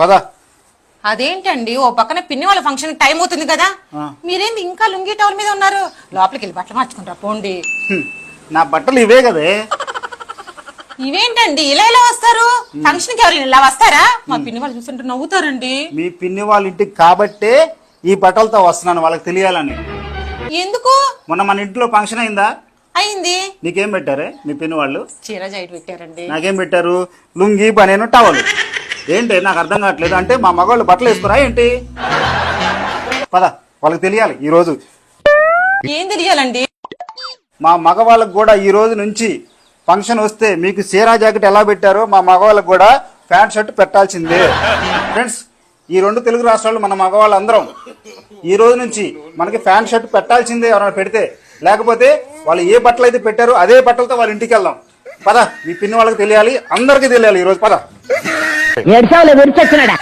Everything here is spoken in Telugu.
పద. అదేంటండి? ఓ పక్కన పిన్ని వాళ్ళ ఫంక్షన్ టైం అవుతుంది కదా. మీరేంది ఇంకా లుంగి టవల్ మీద ఉన్నారు? లోపలికి వెళ్ళి బట్టలు మార్చుకుంటారా పోండి. నా బట్టలు ఇవే కదే. ఇవేంటండి? ఇలా ఇలా వస్తారు? ఫంక్షన్కి ఎవరైనా ఇలా వస్తారా? మా పిన్ని వాళ్ళు చూస్తుంటే నవ్వుతారండి. మీ పిన్ని వాళ్ళ ఇంటికి కాబట్టే ఈ బట్టలతో వస్తున్నాను వాళ్ళకి తెలియాలని. ఎందుకు? మొన్న మన ఇంట్లో ఫంక్షన్ అయిందా? అయింది. నీకేం పెట్టారే మీ పిన్ని వాళ్ళు చీర జైట్ పెట్టారండి. నాకేం పెట్టారు? లుంగి బనేను టవల్ ఏంటి నాకు అర్థం కావట్లేదు. అంటే మా మగవాళ్ళు బట్టలు వేసుకురా ఏంటి? పద వాళ్ళకి తెలియాలి ఈ రోజు. ఏం తెలియాలండి? మా మగవాళ్ళకు కూడా ఈ రోజు నుంచి ఫంక్షన్ వస్తే మీకు సీరా జాకెట్ ఎలా పెట్టారో మా మగవాళ్ళకు కూడా ప్యాంట్ షర్ట్ పెట్టాల్సిందే. ఫ్రెండ్స్ ఈ రెండు తెలుగు రాష్ట్రాలు మన మగవాళ్ళు అందరం ఈ రోజు నుంచి మనకి ప్యాంట్ షర్ట్ పెట్టాల్సిందే ఎవరైనా పెడితే. లేకపోతే వాళ్ళు ఏ బట్టలు అయితే పెట్టారో అదే బట్టలతో వాళ్ళ ఇంటికి వెళ్దాం. పద మీ పిన్ని వాళ్ళకి తెలియాలి అందరికీ తెలియాలి ఈ రోజు. పద ఏడ్చావులే విరిచొచ్చినాడా